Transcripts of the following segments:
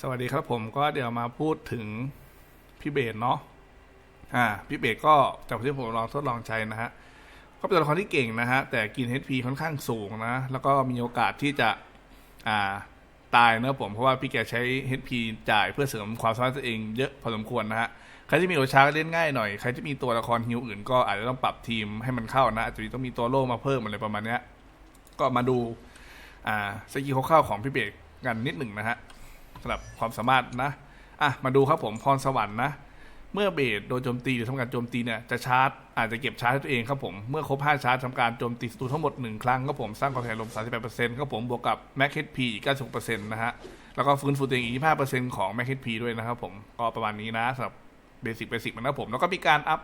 สวัสดีครับผมก็เดี๋ยวมาพูดถึงพี่เบสเนาะอ่าพี่เบสก็จากที่ผมลองทดลองใช้นะฮะก็เป็นตัวละครที่เก่งนะฮะแต่กิน HP ค่อนข้างสูงนะ แล้วก็มีโอกาสที่จะอ่าตายนะผมเพราะว่าพี่แกใช้ HP จ่ายเพื่อเสริมความสามารถตัวเองเยอะพอสมควรนะฮะใครที่มีโอชาก็เล่นง่ายหน่อยใครที่มีตัวละครฮิวอื่นก็อาจจะต้องปรับทีมให้มันเข้านะอาจจะต้องมีตัวโล่มาเพิ่มอะไรประมาณนี้ก็มาดูอ่าสกิลคร่าวๆของพี่เบสกันนิดหนึ่งนะฮะ สำหรับความสามารถนะอะมาดูครับผมพรสวรรค์นะเมื่อเบสโดนโจมตีหรือทำการโจมตีเนี่ยจะชาร์จอาจจะเก็บชาร์จตัวเองครับผมเมื่อครบ 5 ชาร์จทำการโจมตีศัตรูทั้งหมด 1 ครั้งครับผมสร้างความแข็งลม 38%ครับผมบวกกับ Max HP อีก 96%นะฮะแล้วก็ฟื้นฟูตัวเองอีก 25%ของ Max HP ด้วยนะครับผมก็ประมาณนี้นะสำหรับเบสิกเบสิกมันนะผมแล้วก็มีการอัพ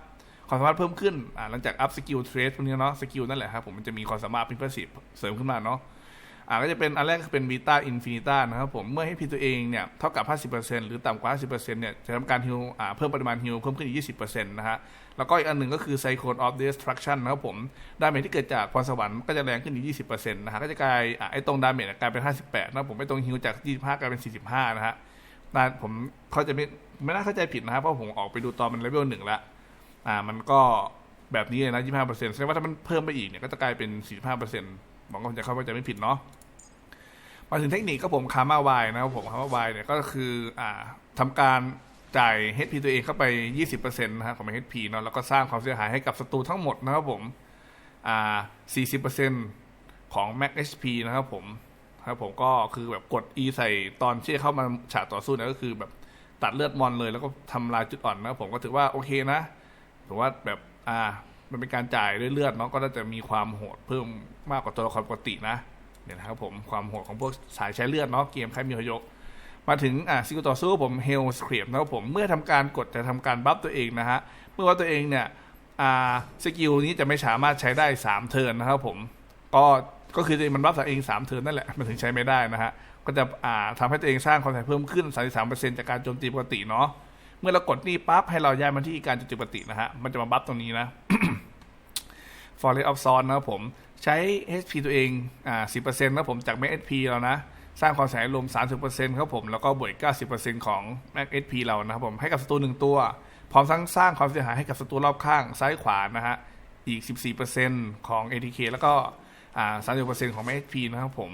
ความสามารถเพิ่มขึ้นอ่าหลังจากอัพสกิลเทรสพวกนี้เนาะสกิลนั่นแหละครับผมมันจะมีความสามารถเป็นเพื่อสิเสริมขึ้นมาเนาะ อ่าก็จะเป็นอันแรกก็เป็นวีตาอินฟินิต้านะครับผมเมื่อให้พีตัวเองเนี่ยเท่ากับ 50%หรือต่ำกว่า 50%เนี่ยจะทำการฮิวอ่าเพิ่มปริมาณฮิวเพิ่มขึ้นอีก 20%นะฮะแล้วก็อีกอันหนึ่งก็คือ Cyclone of Destruction นะครับผมดาเมจที่เกิดจากพรสวรรค์ก็จะแรงขึ้นอีก 20%นะฮะก็จะกลายอ่าไอ้ตรงดาเมจกลายเป็น 58นะครับผมไอ้ตรงฮิวจาก 25กลายเป็น 45 นะฮะนะผมเขาจะไม่ไม่น่าเข้าใจผิดนะครับเพราะผมออกไปดูตอนมันเลเวลหนึ่งละอ่ามันก็แบบนี้เลยนะ25%แสดงว่าถ้ามันเพิ่มไปอีกเนี่ยก็จะกลายเป็น 45% หวังว่าผมจะเข้าใจไม่ผิดเนาะมาถึงเทคนิคก็ผมคาร์มาวายนะครับผมคาร์มาวายเนี่ยก็คืออ่าทำการจ่าย HP ตัวเองเข้าไป 20%นะฮะของ HP เนาะแล้วก็สร้างความเสียหายให้กับศัตรูทั้งหมดนะครับผมอ่า40%ของ Max HP นะครับผมครับผมก็คือแบบกด E ใส่ตอนที่เข้ามาฉากต่อสู้เนี่ยก็คือแบบตัดเลือดมอนเลยแล้วก็ทำลายจุดอ่อนนะครับผมก็ถือว่าโอเคนะถือว่าแบบอ่า มันเป็นการจ่ายด้วยเลือดเนาะก็น่าจะมีความโหดเพิ่มมากกว่าตัวละครปกตินะเนี่ยนะครับผมความโหดของพวกสายใช้เลือดเนาะเกมใครมีพยกมาถึงอะซิกต่อสู้ผมเฮลสครีปนะครับผมเมื่อทำการกดจะทำการบัฟตัวเองนะฮะเมื่อว่าตัวเองเนี่ยอ่าสกิลนี้จะไม่สามารถใช้ได้ 3 เทิร์นนะครับผมก็ก็คือมันบัฟตัวเอง 3 เทิร์นนั่นแหละมันถึงใช้ไม่ได้นะฮะก็จะอ่าทำให้ตัวเองสร้างความแข็งเพิ่มขึ้น 33%จากการโจมตีปกติเนาะ เมื่อเรากดนี่ปั๊บให้เราย้ายมาที่การจมตีปกตินะฮะ มันจะมาบัฟตรงนี้นะฟอร์เรสออฟซอนนะครับผม ใช้ HP ตัวเองอ่า10%นะครับผมจาก Max HP เรานะ สร้างความแสงลม30%ครับผม แล้วก็บวกอีก90%ของ Max HP เรานะครับผมให้กับศัตรูหนึ่งตัว พร้อมทั้งสร้างความเสียหายให้กับศัตรูรอบข้างซ้ายขวานะฮะอีก 14%ของ ATK แล้วก็อ่า30%ของ Max HP นะครับผม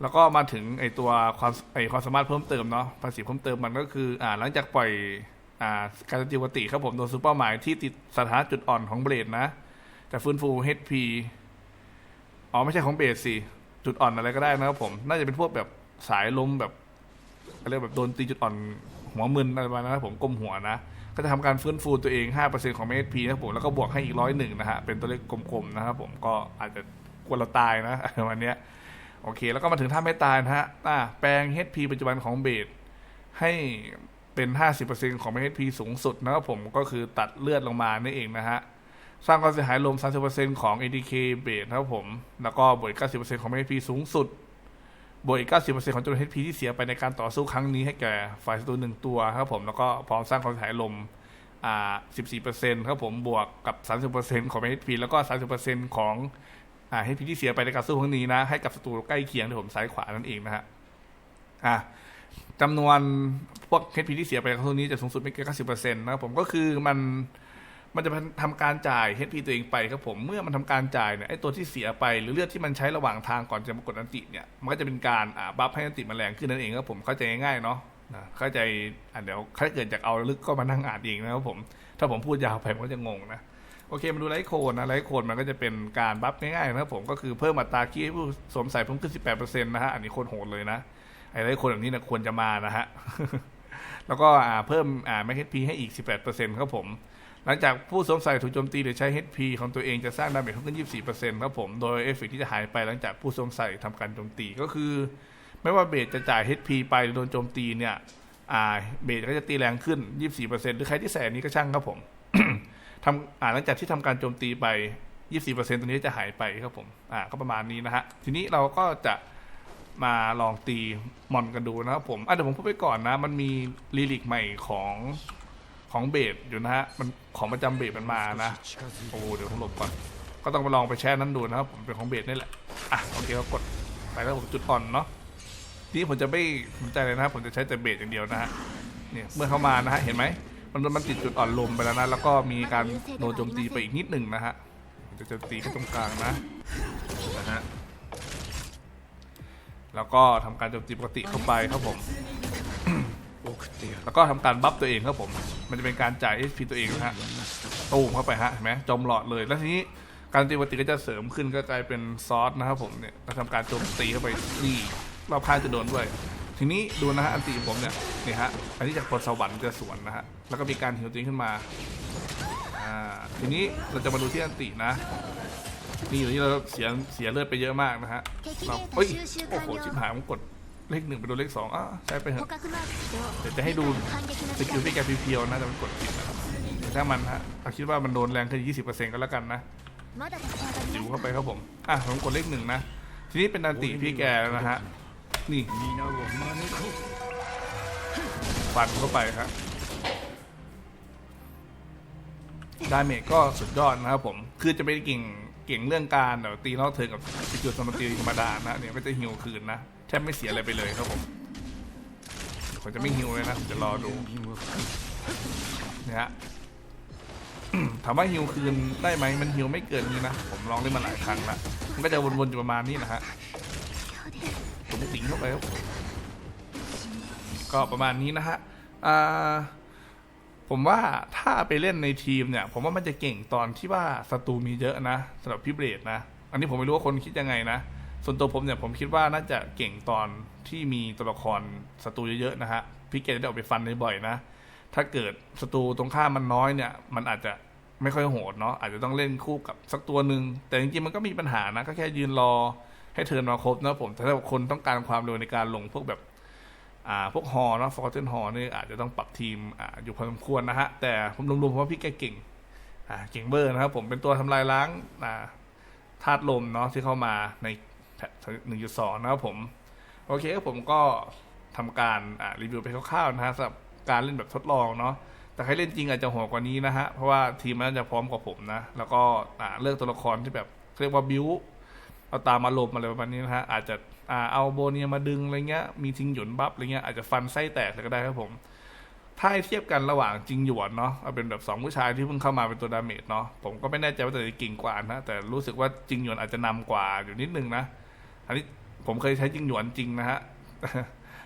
แล้วก็มาถึงไอตัวความไอความสามารถเพิ่มเติมเนาะภาษีเพิ่มเติมมันก็คืออ่าหลังจากปล่อยอ่าการจมตีปกติครับผมโดนซูเปอร์หมายที่ติดสถานะจุดอ่อนของเบลดนะ จะฟื้นฟู HP อ๋อไม่ใช่ของเบสสิจุดอ่อนอะไรก็ได้นะครับผม น่าจะเป็นพวกแบบสายลมแบบอะไรแบบโดนตีจุดอ่อนหัวมึนอะไรประมาณนั้นนะครับผมก้มหัวนะ ก็จะทำการฟื้นฟูตัวเอง 5%ของ HP นะครับผม แล้วก็บวกให้อีกร้อยหนึ่งนะฮะ เป็นตัวเลขกลมๆนะครับผมก็อาจจะกลัวเราตายนะอะไรประมาณเนี้ย โอเค แล้วก็มาถึงท่าไม่ตายนะฮะอ่าแปลง HP ปัจจุบันของเบสให้เป็น 50%ของ HP สูงสุดนะครับผมก็คือตัดเลือดลงมานั่เองนะฮะ สร้างความเสียหายรวม 30%ของ ADK เบสนะครับผม แล้วก็บวกอีก90%ของ HP สูงสุดบวกอีก90%ของจำนวน HP ที่เสียไปในการต่อสู้ครั้งนี้ให้แก่ฝ่ายศัตรูหนึ่งตัวครับผม แล้วก็พร้อมสร้างความเสียหายลมอ่า14%ครับผม บวกกับ 30%ของ HP แล้วก็ 30%ของ อ่า HP ที่เสียไปในการสู้ครั้งนี้นะ ให้กับศัตรูใกล้เคียงที่ผมซ้ายขวานั่นเองนะฮะอะจำนวนพวก HP ที่เสียไปในการสู้นี้จะสูงสุดไม่เกิน90%นะครับผมก็คือมันมันจะทำการจ่าย HP ตัวเองไปครับผมเมื่อมันทำการจ่ายเนี่ยไอตัวที่เสียไปหรือเลือดที่มันใช้ระหว่างทางก่อนจะมากดอันติเนี่ยมันก็จะเป็นการอ่าบัฟให้อันติมันแรงขึ้นนั่นเองครับผมเข้าใจง่ายๆเนาะนะเข้าใจอะเดี๋ยวถ้าเกิดจากเอาลึกก็มานั่งอ่านเองนะครับผม ถ้าผมพูดยาวไปมันก็จะงงนะ โอเคมาดูไลท์โคนนะไลท์โคนมันก็จะเป็นการบัฟง่ายๆนะครับผมก็คือเพิ่มอัตราคีให้ผู้สวมใส่เพิ่มขึ้น 18%นะฮะอันนี้โคตรโหดเลยนะไอ้ไลท์โคนแบบนี้นะควรจะมานะฮะแล้วก็อ่าเพิ่มอ่าแม็กเฮดพีให้อีก 18%ครับผมหลังจากผู้สวมใส่ถูกโจมตีหรือใช้ HP ของตัวเองจะสร้างดาเมจเพิ่มขึ้น 24%ครับผม โดยเอฟเฟกต์ที่จะหายไปหลังจากผู้สวมใส่ทำการโจมตีก็คือ ไม่ว่าเบสจะจ่าย HP ไปหรือโดนโจมตีเนี่ยอ่าเบสก็จะตีแรงขึ้น 24%หรือใครที่ใส่อันนี้ก็ช่างครับผม ทำอ่าหลังจากที่ทำการโจมตีไป 24%ตัวนี้จะหายไปครับผม อ่า ก็ประมาณนี้นะฮะ ทีนี้เราก็จะมาลองตีมอนกันดูนะครับผมอะเดี๋ยวผมพูดไปก่อนนะ มันมีลีลิกใหม่ของของเบสอยู่นะฮะ มันของประจำเบสมันมานะ โอ้เดี๋ยวผมหลบก่อน ก็ต้องไปลองไปแช่นั้นดูนะครับผมเป็นของเบสนี่แหละ อะโอเคก็กดไปแล้วผมจุดอ่อนเนาะ ทีนี้ผมจะไม่สนใจเลยนะครับผมจะใช้แต่เบสอย่างเดียวนะฮะ เนี่ยเมื่อเข้ามานะฮะเห็นไหม มันมันติดจุดอ่อนลมไปแล้วนะ แล้วก็มีการโดนโจมตีไปอีกนิดหนึ่งนะฮะผมจะโจมตีแค่ตรงกลางนะนะฮะแล้วก็ทำการโจมตีปกติเข้าไปครับผมแล้วก็ทำการบัฟตัวเองครับผม มันจะเป็นการจ่าย HP ตัวเองนะฮะตูมเข้าไปฮะเห็นไหมจมหลอดเลย แล้วทีนี้การตีปกติก็จะเสริมขึ้นก็กลายเป็นซอสนะครับผมเนี่ยเราทำการโจมตีเข้าไปนี่รอบข้างจะโดนด้วย ทีนี้ดูนะฮะอันตีผมเนี่ยนี่ฮะอันนี้จากพลสวรรค์จะสวนนะฮะแล้วก็มีการหิวตีขึ้นมาอ่าทีนี้เราจะมาดูที่อันตีนะนี่ตอนนี้เราเสียเสียเลือดไปเยอะมากนะฮะเราเฮ้ยโอ้โหชิบหายผมกดเลขหนึ่งไปดูเลขสองอะใช้ไปเถอะเดี๋ยวจะให้ดูสกิลพี่แกเพียวๆนะจะไมันกดผิดนะถ้ามันฮะเราคิดว่ามันโดนแรงขึ้น 20%ก็แล้วกันนะดิวเข้าไปครับผม อะผมกดเลขหนึ่งนะ ทีนี้เป็นอันตีพี่แกแล้วนะฮะ นี่ฟันเข้าไปครับดาเมจก็สุดยอดนะครับผม คือจะไปเก่งเก่งเรื่องการเดี๋ยวตีนอกเทิร์นกับสกิลสมตีธรรมดานะเนี่ยก็จะฮิวคืนนะแทบไม่เสียอะไรไปเลยครับผมผมจะไม่ฮิวเลยนะผมจะรอดูเนี่ยฮะถามว่าฮิวคืนได้ไหมมันฮิวไม่เกินนี้นะ ผมลองเล่นมาหลายครั้งละมันก็จะวนๆอยู่ประมาณนี้นะฮะ ผมติ๋งเข้าไปครับก็ประมาณนี้นะฮะอ่าผมว่าถ้าไปเล่นในทีมเนี่ย ผมว่ามันจะเก่งตอนที่ว่าศัตรูมีเยอะนะสำหรับพี่เบรดนะ อันนี้ผมไม่รู้ว่าคนคิดยังไงนะ ส่วนตัวผมเนี่ยผมคิดว่าน่าจะเก่งตอนที่มีตัวละครศัตรูเยอะๆนะฮะพี่เกดได้ออกไปฟันในบ่อยนะ ถ้าเกิดศัตรูตรงข้ามมันน้อยเนี่ย มันอาจจะไม่ค่อยโหดเนาะอาจจะต้องเล่นคู่กับสักตัวหนึ่งแต่จริงๆมันก็มีปัญหานะก็แค่ยืนรอ ให้เทิร์นมาครบนะผมแต่ถ้าคนต้องการความเร็วในการลงพวกแบบอ่าพวกฮอนะฟอร์เทนฮอนี่อาจจะต้องปรับทีมอ่าอยู่พอสมควรนะฮะ แต่ผมรวมๆผมว่าพี่แกเก่งอ่าเก่งเบอร์นะครับผมเป็นตัวทำลายล้างอ่าธาตุลมเนาะที่เข้ามาในหนึ่งจุดสองนะครับผม โอเคครับผมก็ทำการอ่ารีวิวไปคร่าวๆนะฮะสำหรับการเล่นแบบทดลองเนาะแต่ใครเล่นจริงอาจจะโหดกว่านี้นะฮะ เพราะว่าทีมมันน่าจะพร้อมกว่าผมนะ แล้วก็เลือกตัวละครที่แบบเรียกว่าบิว เอาตามอารมณ์อะไรประมาณนี้นะฮะอาจจะอ่าเอาโบเนียมาดึงอะไรเงี้ยมีทิงหยุนบัฟอะไรเงี้ยอาจจะฟันไส้แตกเลยก็ได้ครับผม ถ้าเทียบกันระหว่างจริงหยวนเนาะเอาเป็นแบบสองผู้ชายที่เพิ่งเข้ามาเป็นตัวดาเมจเนาะผมก็ไม่แน่ใจว่าตัวไหนเก่งกว่านะแต่รู้สึกว่าจริงหยวนอาจจะนำกว่าอยู่นิดนึงนะอันนี้ผมเคยใช้จริงหยวนจริงนะฮะ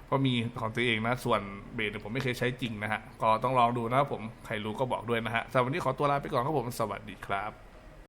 เพราะมีของตัวเองนะ ส่วนเบสเนี่ยผมไม่เคยใช้จริงนะฮะ ก็ต้องลองดูนะครับผม ใครรู้ก็บอกด้วยนะฮะสำหรับวันนี้ขอตัวลาไปก่อนครับผม สวัสดีครับ